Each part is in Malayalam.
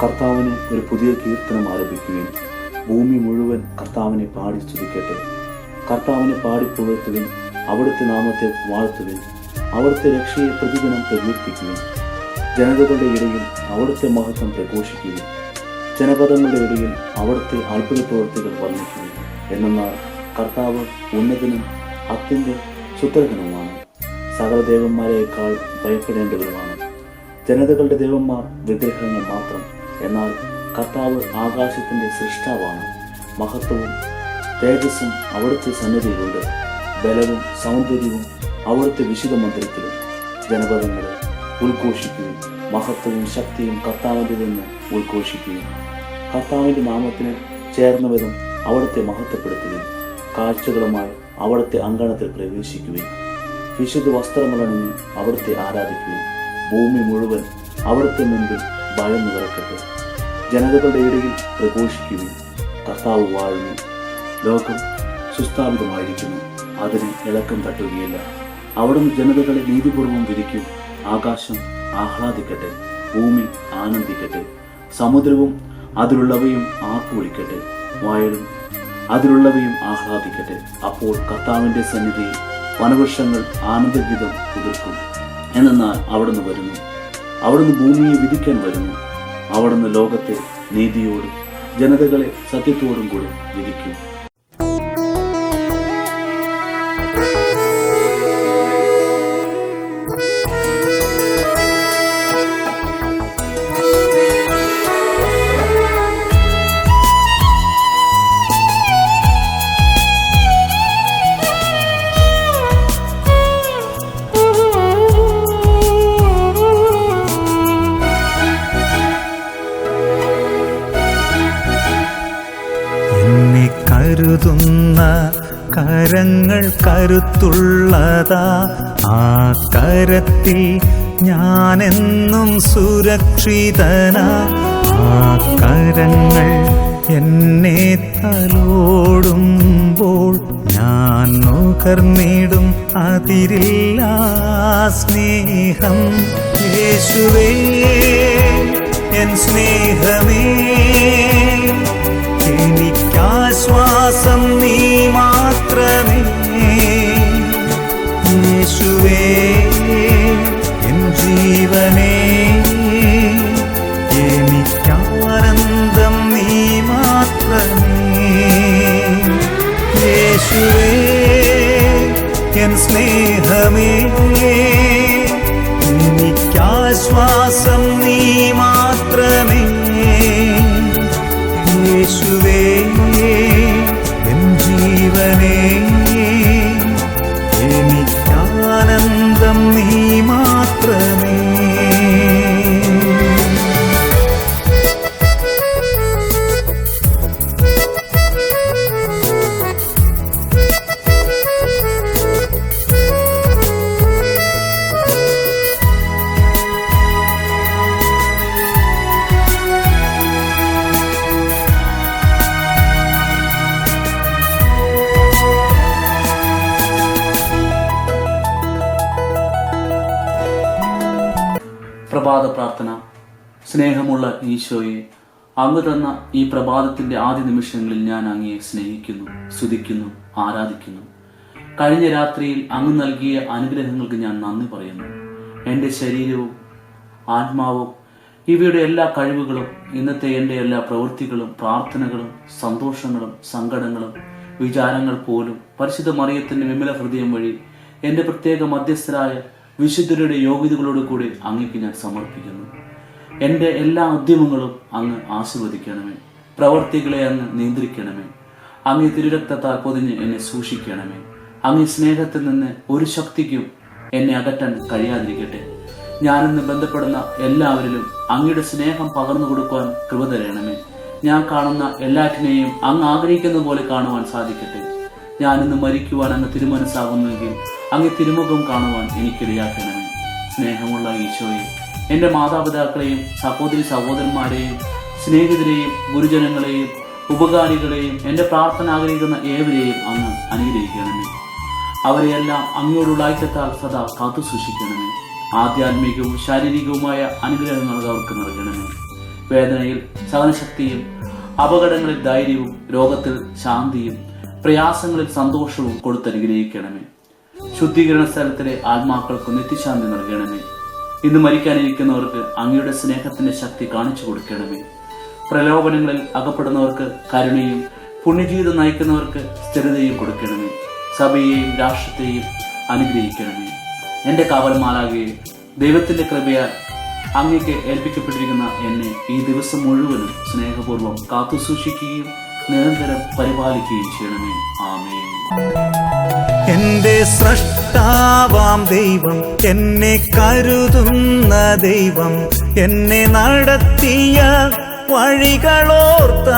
കർത്താവിന് ഒരു പുതിയ കീർത്തനം ആരംഭിക്കുകയും ഭൂമി മുഴുവൻ കർത്താവിനെ പാടി സ്തുതിക്കട്ടെ. കർത്താവിനെ പാടി അവിടുത്തെ നാമത്തെ വാഴ്ത്തുവിൻ. അവിടുത്തെ രക്ഷയെ പ്രതിദിനം പ്രകീർത്തിക്കുകയും ജനതകളുടെ ഇടയിൽ അവിടുത്തെ മഹത്വം പ്രഘോഷിക്കുകയും ജനപദങ്ങളുടെ ഇടയിൽ അവിടുത്തെ അത്ഭുത പ്രവൃത്തികൾ വർണിക്കുകയും എന്നാൽ കർത്താവ് ഉന്നതനും അത്യന്ത സുത്രകനുമാണ് സകല ദേവന്മാരെക്കാൾ ഭയപ്പെടേണ്ടവരുമാണ്. ജനതകളുടെ ദേവന്മാർ വിഗ്രഹങ്ങൾ മാത്രം എന്നാൽ കർത്താവ് ആകാശത്തിന്റെ സൃഷ്ടാവാണ്. മഹത്വവും തേജസ്സും അവിടുത്തെ സന്നിധിയിലുണ്ട്. ബലവും സൗന്ദര്യവും അവിടുത്തെ വിശുദ്ധ മന്ദിരത്തിലും. ജനപദങ്ങളെ ഉദ്ഘോഷിക്കുകയും മഹത്വവും ശക്തിയും കർത്താവിന്റെതെന്ന് ഉദ്ഘോഷിക്കുകയും കർത്താവിന്റെ നാമത്തിന് ചേർന്ന വിധം അവിടുത്തെ മഹത്വപ്പെടുത്തുകയും കാഴ്ചകളുമായി അവിടുത്തെ അങ്കണത്തിൽ പ്രവേശിക്കുകയും വിശുദ്ധ വസ്ത്രങ്ങളണിഞ്ഞ് അവിടുത്തെ ആരാധിക്കുകയും ഭൂമി മുഴുവൻ അവിടുത്തെ മുൻപിൽ ഭയന്നു വിറക്കട്ടെ ജനതകളുടെ ഇടയിൽ പ്രഘോഷിക്കുകയും കർത്താവ് വാഴുന്നു ലോകം സുസ്ഥാപിതമായിരിക്കുന്നു. അതിന് ഇളക്കം തട്ടുകയില്ല. അവിടുന്ന് ജനതകളെ നീതിപൂർവം വിധിക്കും. ആകാശം ആഹ്ലാദിക്കട്ടെ. ഭൂമി ആനന്ദിക്കട്ടെ. സമുദ്രവും അതിലുള്ളവയും ആർപ്പു വായലും വയലും അതിലുള്ളവയും ആഹ്ലാദിക്കട്ടെ. അപ്പോൾ കർത്താവിന്റെ സന്നിധിയിൽ വനവൃക്ഷങ്ങൾ ആനന്ദഗീതം എതിർക്കും എന്നാൽ അവിടുന്ന് വരുന്നു. അവിടുന്ന് ഭൂമിയെ വിധിക്കാൻ വരുന്നു. അവിടുന്ന് ലോകത്തെ നീതിയോടും ജനതകളെ സത്യത്തോടും കൂടെ വിധിക്കും. കരുത്തുള്ളതാ ആ കരത്തിൽ ഞാനെന്നും സുരക്ഷിതനാ. ആ കരങ്ങൾ എന്നെ തലോടുമ്പോൾ ഞാൻ നുകർന്നിടും അതിരില്ല സ്നേഹം. യേശുവേ എൻ സ്നേഹമേ എനിക്കാശ്വാസം നീ മാത്രമേ യേശുവേ എൻ ജീവനേ എനിക്കാനന്ദം നീ മാത്രമേ. യേശുവേ എൻ സ്നേഹമേ എനിക്കാശ്വാസം നീ മാത്രമേ. യേശുവേ എൻ ജീവനേ പ്രഭാത പ്രാർത്ഥന സ്നേഹമുള്ള ഈശോയെ അങ്ങ് തന്ന ഈ പ്രഭാതത്തിന്റെ ആദ്യ നിമിഷങ്ങളിൽ ഞാൻ അങ്ങയെ സ്നേഹിക്കുന്നു സ്തുതിക്കുന്നു ആരാധിക്കുന്നു. കഴിഞ്ഞ രാത്രിയിൽ അങ്ങ് നൽകിയ അനുഗ്രഹങ്ങൾക്ക് ഞാൻ നന്ദി പറയുന്നു. എന്റെ ശരീരവും ആത്മാവും ഇവയുടെ എല്ലാ കഴിവുകളും ഇന്നത്തെ എന്റെ എല്ലാ പ്രവൃത്തികളും പ്രാർത്ഥനകളും സന്തോഷങ്ങളും സങ്കടങ്ങളും വിചാരങ്ങൾ പോലും പരിശുദ്ധ മറിയത്തിന്റെ വിമല ഹൃദയം വഴി എന്റെ പ്രത്യേക മധ്യസ്ഥരായ വിശുദ്ധരുടെ യോഗ്യതകളോട് കൂടി അങ്ങേക്ക് ഞാൻ സമർപ്പിക്കുന്നു. എന്റെ എല്ലാ ഉദ്യമങ്ങളും അങ്ങ് ആസ്വദിക്കണമേ പ്രവർത്തികളെ അങ്ങ് നിയന്ത്രിക്കണമേ. അങ്ങ് തിരുരക്തത്താൽ പൊതിഞ്ഞ് എന്നെ സൂക്ഷിക്കണമേ. അങ്ങ് സ്നേഹത്തിൽ നിന്ന് ഒരു ശക്തിക്കും എന്നെ അകറ്റാൻ കഴിയാതിരിക്കട്ടെ. ഞാനിന്ന് ബന്ധപ്പെടുന്ന എല്ലാവരിലും അങ്ങയുടെ സ്നേഹം പകർന്നു കൊടുക്കുവാൻ കൃപ തരണമേ. ഞാൻ കാണുന്ന എല്ലാറ്റിനെയും അങ്ങ് ആഗ്രഹിക്കുന്ന പോലെ കാണുവാൻ സാധിക്കട്ടെ. ഞാനിന്ന് മരിക്കുവാൻ അങ്ങ് തിരുമനസ്സാകുന്നുവെങ്കിൽ അങ്ങ് തിരുമുഖം കാണുവാൻ എനിക്കിടയാക്കണമേ. സ്നേഹമുള്ള ഈശോയെ എന്റെ മാതാപിതാക്കളെയും സഹോദരി സഹോദരന്മാരെയും സ്നേഹിതരെയും ഗുരുജനങ്ങളെയും ഉപകാരികളെയും എന്റെ പ്രാർത്ഥന ആഗ്രഹിക്കുന്ന ഏവരെയും അങ്ങ് അനുഗ്രഹിക്കണമേ. അവരെയെല്ലാം അങ്ങോടുള്ള ഐക്യത്താൽ സദാ കാത്തു സൂക്ഷിക്കണമേ. ആധ്യാത്മികവും ശാരീരികവുമായ അനുഗ്രഹങ്ങൾ അവർക്ക് നൽകണമേ. വേദനയിൽ സഹനശക്തിയും അപകടങ്ങളിൽ ധൈര്യവും രോഗത്തിൽ ശാന്തിയും പ്രയാസങ്ങളിൽ സന്തോഷവും കൊടുത്തനുഗ്രഹിക്കണമേ ശുദ്ധീകരണ സ്ഥലത്തിലെ ആത്മാക്കൾക്ക് നിത്യശാന്തി നൽകണമേ. ഇന്ന് മരിക്കാനിരിക്കുന്നവർക്ക് അങ്ങയുടെ സ്നേഹത്തിന്റെ ശക്തി കാണിച്ചു കൊടുക്കണമേ. പ്രലോഭനങ്ങളിൽ അകപ്പെടുന്നവർക്ക് കരുണയും പുണ്യജീവിതം നയിക്കുന്നവർക്ക് സ്ഥിരതയും കൊടുക്കണമേ. സഭയെയും രാഷ്ട്രത്തെയും അനുഗ്രഹിക്കണമേ. എന്റെ കാവൽമാലാകെ ദൈവത്തിന്റെ കൃപയാൽ അങ്ങേക്ക് ഏൽപ്പിക്കപ്പെട്ടിരിക്കുന്ന എന്നെ ഈ ദിവസം മുഴുവനും സ്നേഹപൂർവം കാത്തുസൂക്ഷിക്കുകയും നിരന്തരം പരിപാലിക്കുകയും ചെയ്യണമേ. ആമേൻ. എന്റെ സൃഷ്ടാവാം ദൈവം എന്നെ കരുതുന്ന ദൈവം എന്നെ നടത്തിയ വഴികളോർത്താൽ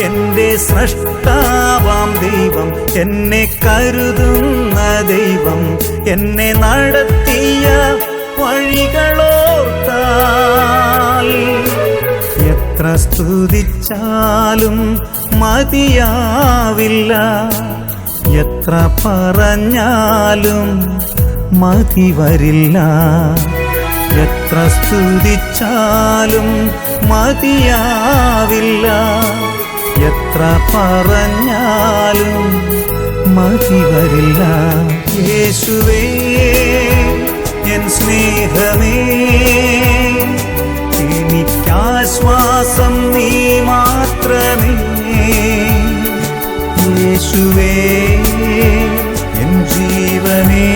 എന്റെ സൃഷ്ടാവാം ദൈവം എന്നെ കരുതുന്ന ദൈവം എന്നെ നടത്തിയ വഴികളോർത്താൽ എത്ര സ്തുതിച്ചാലും മതിയാവില്ല. എത്ര പറഞ്ഞാലും മതി വരില്ല എത്ര സ്തുതിച്ചാലും മതിയാവില്ല. എത്ര പറഞ്ഞാലും മതി വരില്ല യേശുവേ എൻ സ്നേഹമേ എനിക്കാശ്വാസം നീ മാത്രമേ. യേശുവേ എൻ ജീവനേ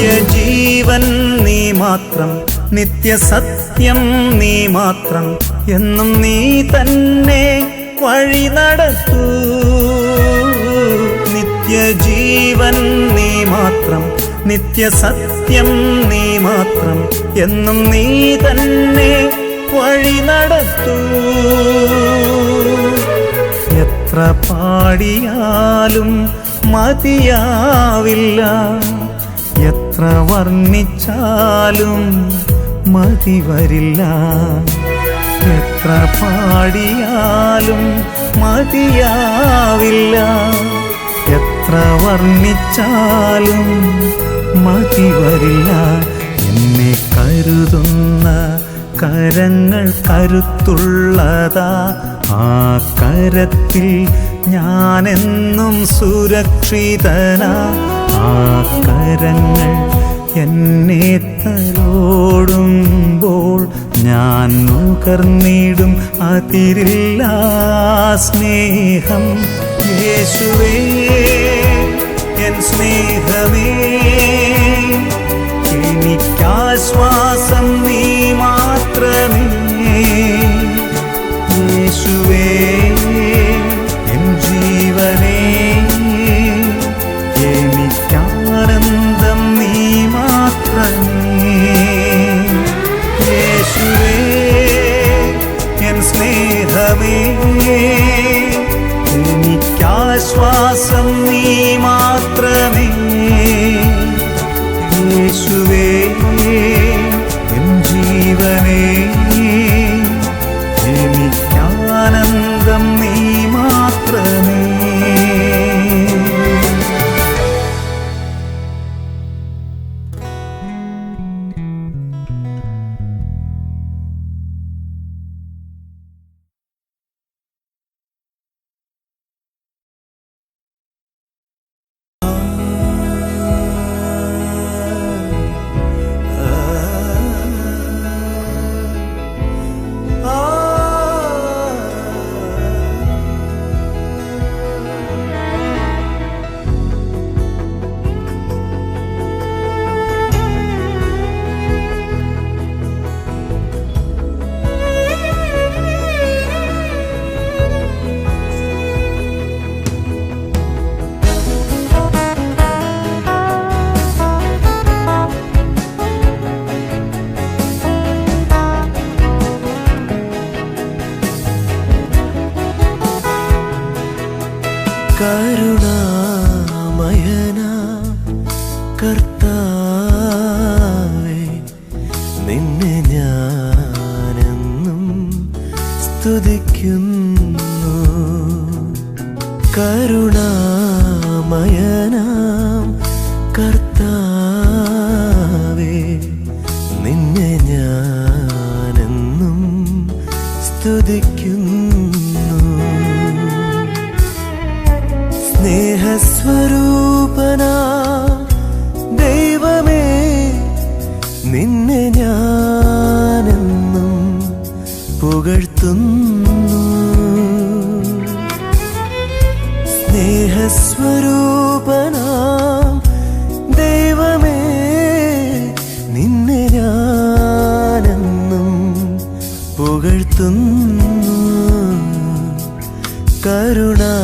നിത്യജീവൻ നീ മാത്രം നിത്യസത്യം നീ മാത്രം എന്നും നീ തന്നെ വഴി നടത്തൂ. നിത്യജീവൻ നീ മാത്രം നിത്യസത്യം നീ മാത്രം എന്നും നീ തന്നെ വഴി നടത്തൂ. എത്ര പാടിയാലും മതിയാവില്ല. എത്ര വർണിച്ചാലും മതി വരില്ല എത്ര പാടിയാലും മതിയാവില്ല. എത്ര വർണിച്ചാലും മതി വരില്ല എന്നെ കരുതുന്ന കരങ്ങൾ കരുത്തുള്ളതാ. ആ കരത്തിൽ ഞാനെന്നും സുരക്ഷിതനാ. ആ കരങ്ങൾ എന്നെ തലോടുമ്പോൾ ഞാൻ നുകർന്നിടും അതിരില്ല സ്നേഹം. യേശുവേ എൻ സ്നേഹമേ എനിക്കാശ്വാസം നീ മാത്രമേ. യേശുവേ കരുണ പുകഴ്ത്തുന്നു. സ്നേഹസ്വരൂപന ദൈവമേ നിന്നെ ഞാനെന്നും പുകഴ്ത്തുന്നു. കരുണാ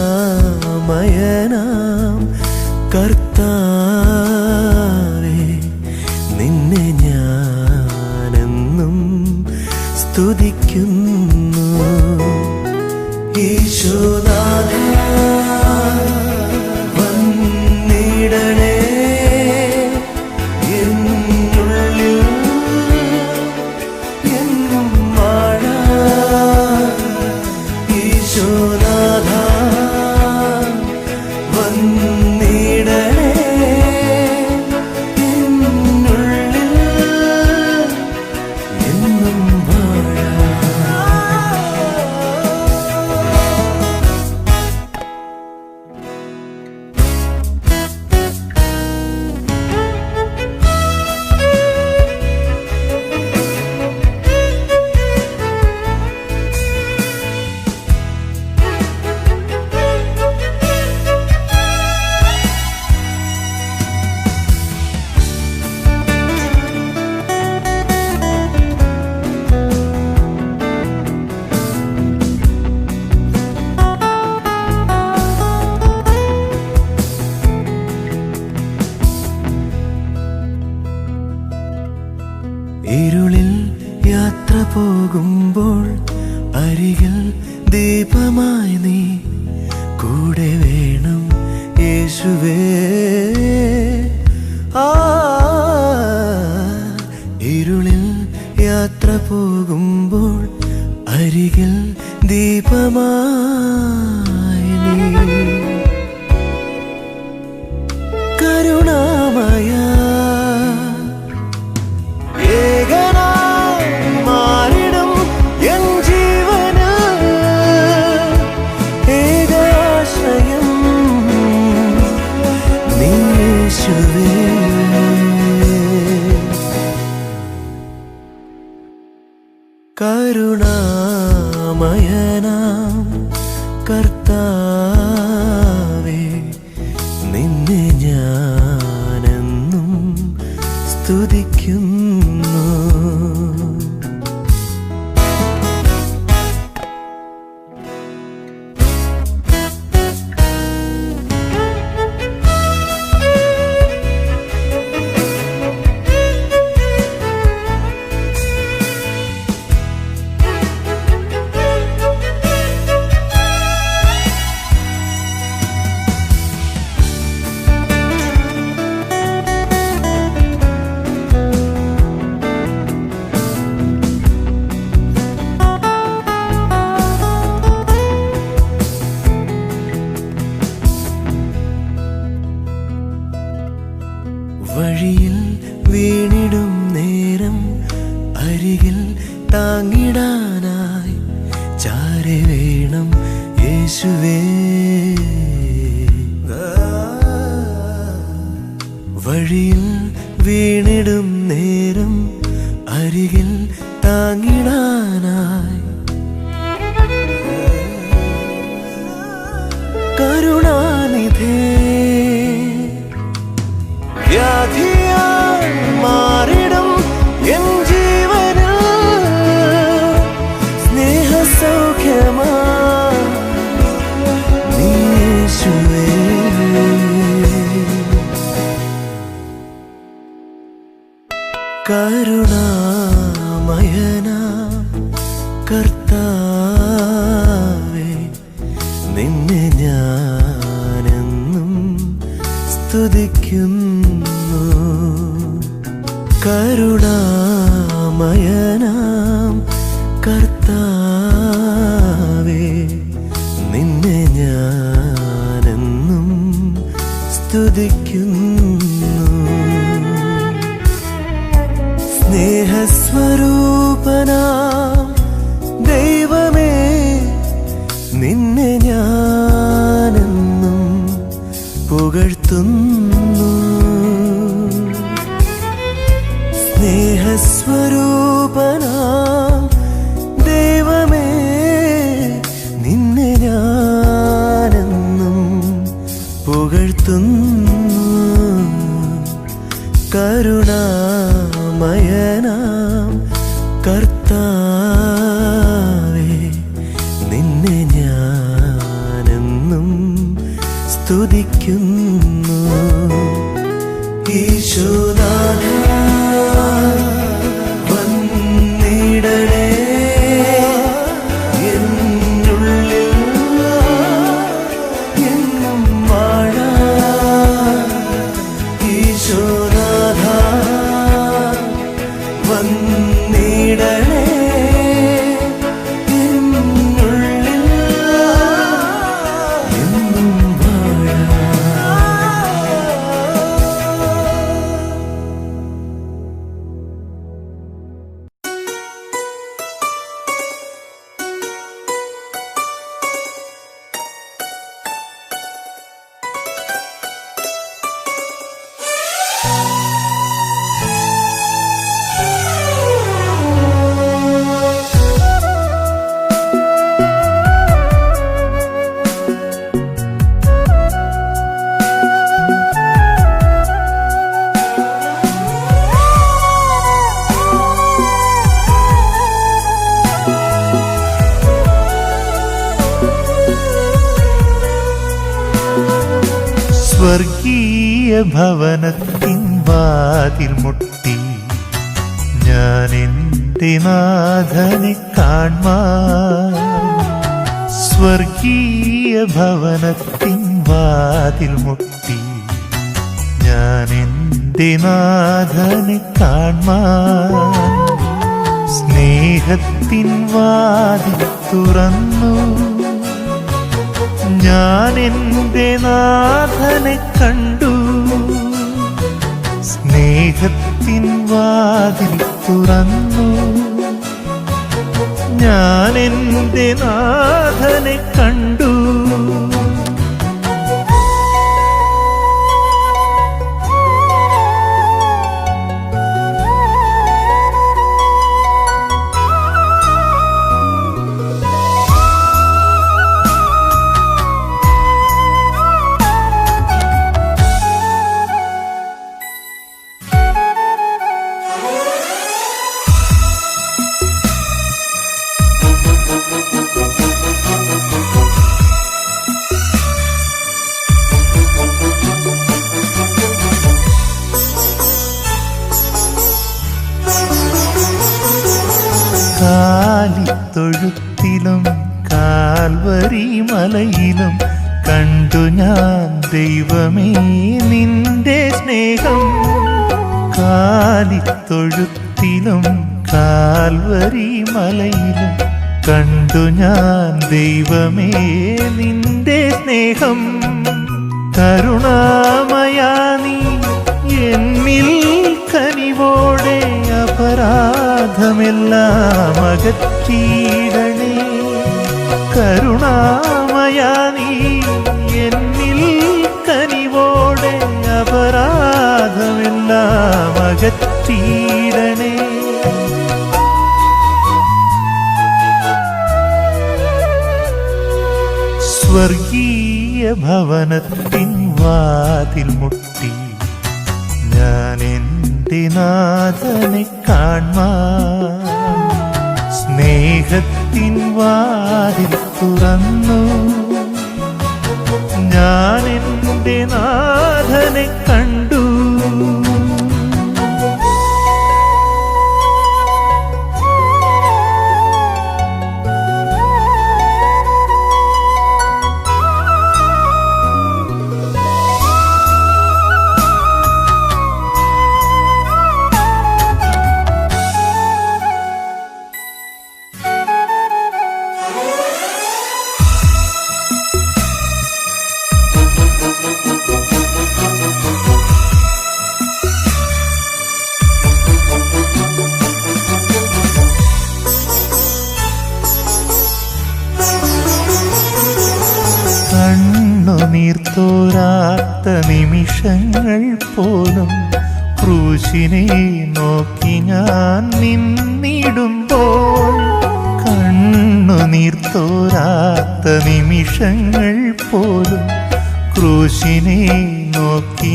വഴിയിൽ വീണിടും നേരം അരികിൽ താങ്ങിടാനാ സ്തുതിക്കുന്നു. കരുണാമയനാ കരുണാമയനാം സ്വർഗീയ ഭവനത്തിൻ വാതിൽ മുട്ടി. ഞാൻ എന്റെ നാഥനെ കാൺമാ സ്വർഗീയ ഭവനത്തിൻ വാതിൽ മുട്ടി. ഞാൻ എന്റെ നാഥനെ കാൺമാ സ്നേഹത്തിൻ വാതിൽ തുറന്നു. ഞാൻ എന്റെ നാഥനെ കണ്ടു. സ്നേഹത്തിൻ വാതിൽ തുറന്നു. ഞാൻ എന്റെ നാഥനെ കണ്ടു. കാലിത്തൊഴുത്തിലും കാൽവരി മലയിലും കണ്ടു ഞാൻ ദൈവമേ നിന്റെ സ്നേഹം. കാലിത്തൊഴുത്തിലും കാൽവരി മലയിലും കണ്ടു ഞാൻ ദൈവമേ നിന്റെ സ്നേഹം. കരുണാമയാ നീ എന്നിൽ കനിവോടെ അപരാധമെല്ലാം അകറ്റീടണേ കരുണാമയാ നീ എന്നിൽ കനിവോടെ അപരാധമെല്ലാം അകറ്റീടണേ സ്വർഗീയ ഭവനത്തിൻ വാതിൽ മുട്ടി. ഞാൻ എന്റെ കാണാ സ്നേഹത്തിൻ വാതിൽ തുറന്നു. ഞാൻ എന്റെ നാഥനെ കണ്ടു.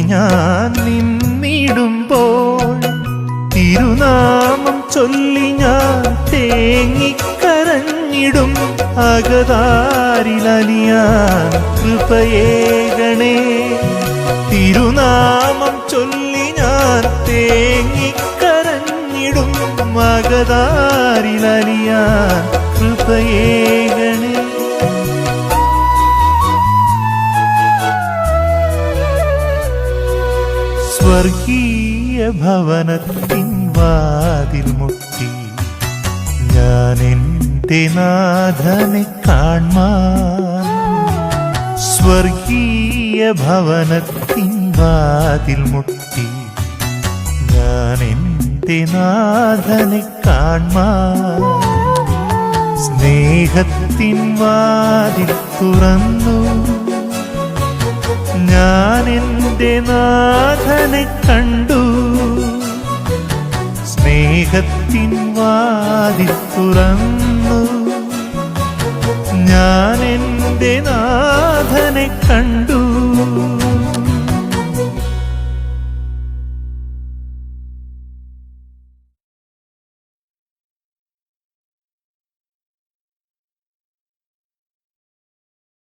ഞാൻ നിന്നിടുമ്പോൾ തിരുനാമം ചൊല്ലി ഞാൻ തേങ്ങിക്കരഞ്ഞിടും അകതാരിലലിയാൻ കൃപയേകണേ തിരുനാമം ചൊല്ലി ഞാൻ തേങ്ങിക്കരഞ്ഞിടും അകതാരിലലിയാൻ കൃപയേകണേ സ്വർഗീയ ഭവനത്തിൻ വാതിൽ മുട്ടി. ഞാൻ എന്റെ നാഥനെ കാൺമാ സ്വർഗീയ ഭവനത്തിൻ വാതിൽ മുട്ടി. ഞാൻ എന്റെ നാഥനെ കാൺമാ സ്നേഹത്തിൻ വാതിൽ തുറന്നു. ഞാൻ എന്റെ നാഥനെ കണ്ടു. സ്നേഹത്തിൻ വാതിൽ തുറന്നു. ഞാൻ എന്റെ നാഥനെ കണ്ടു.